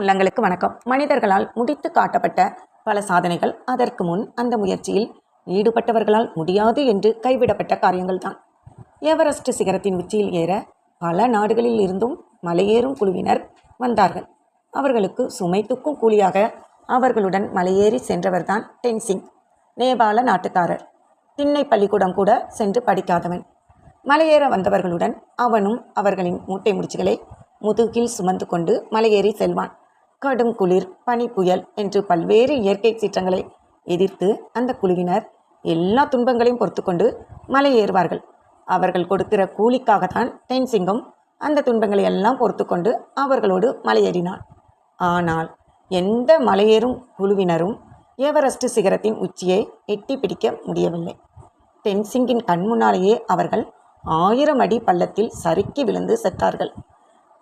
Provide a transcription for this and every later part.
உள்ளங்களுக்கு வணக்கம். மனிதர்களால் முடித்து காட்டப்பட்ட பல சாதனைகள். அதற்கு முன் அந்த முயற்சியில் ஈடுபட்டவர்களால் முடியாது என்று கைவிடப்பட்ட காரியங்கள்தான். எவரெஸ்ட் சிகரத்தின் உச்சியில் ஏற பல நாடுகளில் இருந்தும் மலையேறும் குழுவினர் வந்தார்கள். அவர்களுக்கு சுமை தூக்கும் கூலியாக அவர்களுடன் மலையேறி சென்றவர்தான் டென்சிங் நேபாள நாட்டுக்காரர். திண்ணை பள்ளிக்கூடம் கூட சென்று படிக்காதவன். மலையேற வந்தவர்களுடன் அவனும் அவர்களின் மூட்டை முடிச்சுகளை முதுகில் சுமந்து கொண்டு மலையேறி செல்வான். கடும் குளிர் பனி புயல் என்று பல்வேறு இயற்கை சீற்றங்களை எதிர்த்து அந்த குழுவினர் எல்லா துன்பங்களையும் பொறுத்துக்கொண்டு மலையேறுவார்கள். அவர்கள் கொடுக்கிற கூலிக்காகத்தான் தென்சிங்கும் அந்த துன்பங்களை எல்லாம் பொறுத்துக்கொண்டு அவர்களோடு மலையேறினான். ஆனால் எந்த மலையேறும் குழுவினரும் எவரெஸ்ட் சிகரத்தின் உச்சியை எட்டி பிடிக்க முடியவில்லை. தென்சிங்கின் கண் முன்னாலேயே அவர்கள் ஆயிரம் அடி பள்ளத்தில் சறுக்கி விழுந்து செத்தார்கள்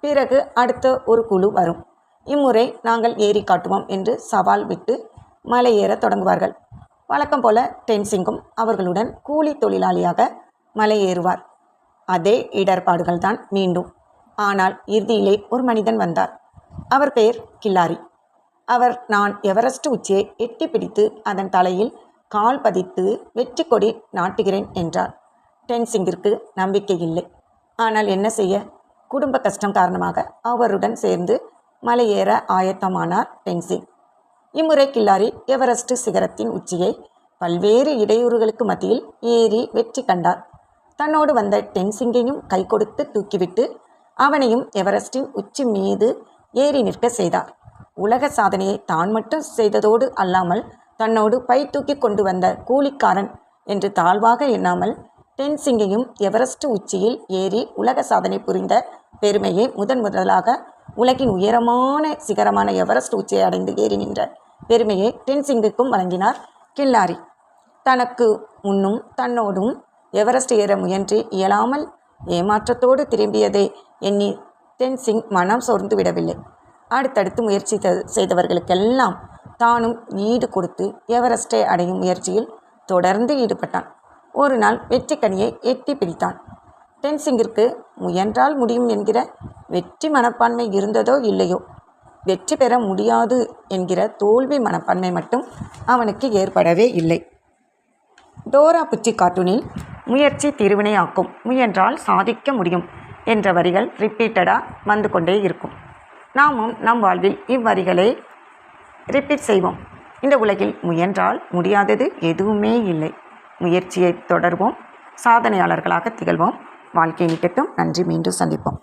பிறகு அடுத்த ஒரு குழு வரும். இம்முறை நாங்கள் ஏறி காட்டுவோம் என்று சவால் விட்டு மலையேற தொடங்குவார்கள். வழக்கம் போல டென்சிங்கும் அவர்களுடன் கூலி தொழிலாளியாக மலையேறுவார். அதே இடர்பாடுகள் தான் மீண்டும். ஆனால் இறுதியிலே ஒரு மனிதன் வந்தார். அவர் பெயர் கில்லாரி. அவர் நான் எவரெஸ்ட் உச்சியை எட்டி பிடித்து அதன் தலையில் கால் பதித்து வெற்றி கொடி நாட்டுகிறேன் என்றார். டென்சிங்கிற்கு நம்பிக்கை இல்லை. ஆனால் என்ன செய்ய? குடும்ப கஷ்டம் காரணமாக அவருடன் சேர்ந்து மலையேற ஆயத்தமானார் டென்சிங் இம்முறை கில்லாரி எவரெஸ்ட் சிகரத்தின் உச்சியை பல்வேறு இடையூறுகளுக்கு மத்தியில் ஏறி வெற்றி கண்டார். தன்னோடு வந்த டென்சிங்கையும் கை கொடுத்து தூக்கிவிட்டு அவனையும் எவரெஸ்டின் உச்சி மீது ஏறி நிற்க செய்தார். உலக சாதனையை தான் மட்டும் செய்ததோடு அல்லாமல் தன்னோடு பை தூக்கி கொண்டு வந்த கூலிக்காரன் என்று தாழ்வாக எண்ணாமல் டென்சிங்கையும் எவரெஸ்ட் உச்சியில் ஏறி உலக சாதனை புரிந்த பெருமையை முதன் முதலாக உலகின் உயரமான சிகரமான எவரெஸ்ட் உச்சியை அடைந்து ஏறி நின்ற பெருமையை டென்சிங்குக்கும் வழங்கினார் கில்லாரி. தனக்கு முன்னும் தன்னோடும் எவரெஸ்ட் ஏற முயன்று இயலாமல் ஏமாற்றத்தோடு திரும்பியதை எண்ணி டென்சிங் மனம் சோர்ந்து விடவில்லை. அடுத்தடுத்து முயற்சி த- செய்தவர்களுக்கெல்லாம் தானும் ஈடு கொடுத்து எவரெஸ்டை அடையும் முயற்சியில் தொடர்ந்து ஈடுபட்டான். ஒரு நாள் வெற்றி கனியை எட்டி பிடித்தான். டென்சிங்கிற்கு முயன்றால் முடியும் என்கிற வெற்றி மனப்பான்மை இருந்ததோ இல்லையோ? வெற்றி பெற முடியாது என்கிற தோல்வி மனப்பான்மை மட்டும் அவனுக்கு ஏற்படவே இல்லை. டோரா புச்சி கார்ட்டூனில் முயற்சி திருவினையாக்கும் முயன்றால் சாதிக்க முடியும் என்ற வரிகள் ரிப்பீட்டடாக வந்து கொண்டே இருக்கும். நாமும் நம் வாழ்வில் இவ்வரிகளை ரிப்பீட் செய்வோம். இந்த உலகில் முயன்றால் முடியாதது எதுவுமே இல்லை. முயற்சியை தொடர்வோம். சாதனையாளர்களாக திகழ்வோம். வாழ்க்கை நிக்கட்டும் நன்றி. மீண்டும் சந்திப்போம்.